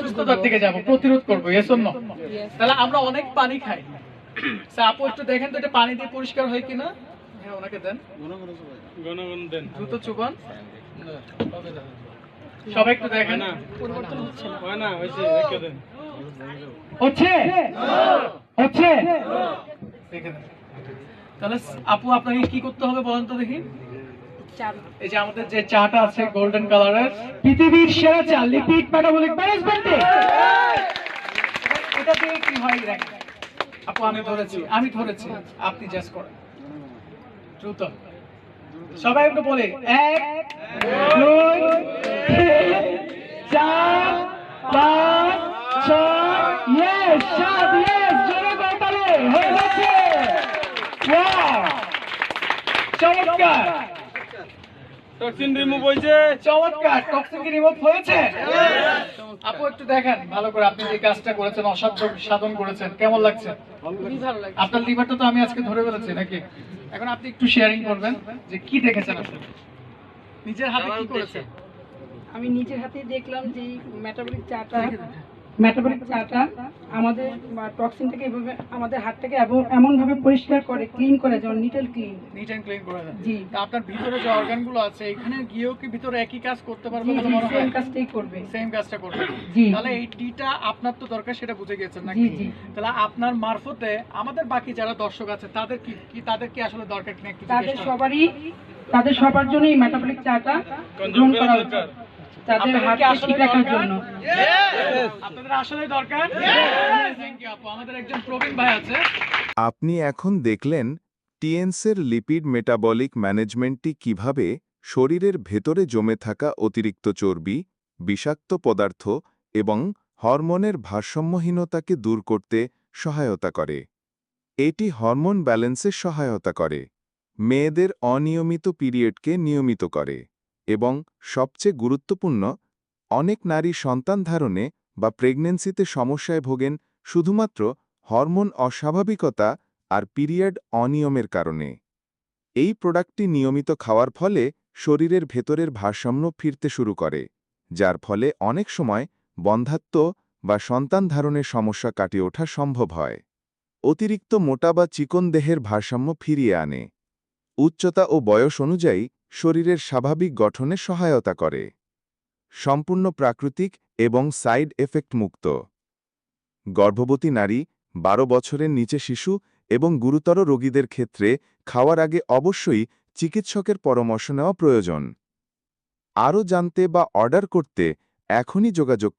সুস্থতার দিকে যাব প্রতিরোধ করব এস নো তাহলে আমরা অনেক পানি খাই। আপু একটু দেখেন তো এটা পানি দিয়ে পরিষ্কার হয় কিনা? হ্যাঁ ওনাকে দেন। দেন দ্রুত চুবান। সবাই একটু দেখেন। না হয় না। হয়েছে দেন। হচ্ছে? হচ্ছে? তাহলে আপু আপনাকে কি করতে হবে বলেন তো দেখি। এই যে আমাদের যে চাটা আছে গোল্ডেন কালারের পৃথিবীর সেরা চা লিপিড মেটাবলিক ম্যানেজমেন্টে এটা দিয়ে কি হয় দেখেন আপু, আমি ধরেছি আমি ধরেছি, আপনি জাস্ট করেন। দ্রুত। সবাই একটু বলে, এক, দুই চার, পাঁচ, ছয় ইয়েস সাত ইয়েস জোরে করতালে হয়ে গেছে। চমৎকার। টক্সিন রিমুভ হয়েছে। চমৎকার টক্সিন কি রিমুভ হয়েছে? আপু একটু দেখেন ভালো করে আপনি যে কাজটা করেছেন অসাধ্য সাধন করেছেন কেমন লাগছে? আপনার লিভারটা তো আমি আজকে ধরে ফেলেছি নাকি? এখন আপনি একটু শেয়ারিং করবেন যে কি দেখেছেন আপনি? নিজের হাতে কি করেছেন? আমি নিজের হাতে দেখলাম যে মেটাবলিক চাটা মেটাবলিক চাটা আমাদের টক্সিনটাকে এভাবে আমাদের হাতটাকে এমন ভাবে পরিষ্কার করে ক্লিন করে যেমন নিটেল ক্লিন নিট অ্যান্ড ক্লিন করে দেন জি। তা আপনার ভিতরে যে অর্গানগুলো আছে এখানে গিয়েও কি ভিতরে একই কাজ করতে পারবে জি বলে মনে হয় সেম কাজটাই করবে সেম কাজটা করবে জি। তাহলে এই টিটা আপনার তো দরকার সেটা বুঝে গেছেন নাকি জি। তাহলে আপনার মারফতে আমাদের বাকি যারা দর্শক আছে তাদের কি কি তাদের কি আসলে দরকার কিনা একটু তাদের জিজ্ঞেস করেন। সবারই তাদের সবার জন্যই মেটাবলিক চাটা কনজিউম গ্রহণ করা। উচিত তাদের হাতকে ঠিক রাখার জন্য। আপনাদের আসলে দরকার? থ্যাংক ইউ আপু? আমাদের একজন প্রবীণ ভাই আছে। আপনি এখন দেখলেন টিএনসের লিপিড মেটাবলিক ম্যানেজমেন্টটি কীভাবে শরীরের ভেতরে জমে থাকা অতিরিক্ত চর্বি বিষাক্ত পদার্থ এবং হরমোনের ভারসাম্যহীনতাকে দূর করতে সহায়তা করে। এটি হরমোন ব্যালেন্সে সহায়তা করে। মেয়েদের অনিয়মিত পিরিয়ডকে নিয়মিত করে। এবং সবচেয়ে গুরুত্বপূর্ণ, অনেক নারী সন্তান ধারণে বা প্রেগন্যান্সিতে সমস্যায় ভোগেন শুধুমাত্র হরমোন অস্বাভাবিকতা আর পিরিয়ড অনিয়মের কারণে। এই প্রোডাক্টটি নিয়মিত খাওয়ার ফলে শরীরের ভেতরের ভারসাম্য ফিরতে শুরু করে, যার ফলে অনেক সময় বন্ধাত্ব বা সন্তান ধারণের সমস্যা কাটিয়ে ওঠা সম্ভব হয়। অতিরিক্ত মোটা বা চিকন দেহের ভারসাম্য ফিরিয়ে আনে। উচ্চতা ও বয়স অনুযায়ী শরীরের স্বাভাবিক গঠনে সহায়তা করে। সম্পূর্ণ প্রাকৃতিক এবং সাইড এফেক্ট মুক্ত। গর্ভবতী নারী, বারো বছরের নিচে শিশু এবং গুরুতর রোগীদের ক্ষেত্রে খাওয়ার আগে অবশ্যই চিকিৎসকের পরামর্শ নেওয়া প্রয়োজন। আরও জানতে বা অর্ডার করতে এখনই যোগাযোগ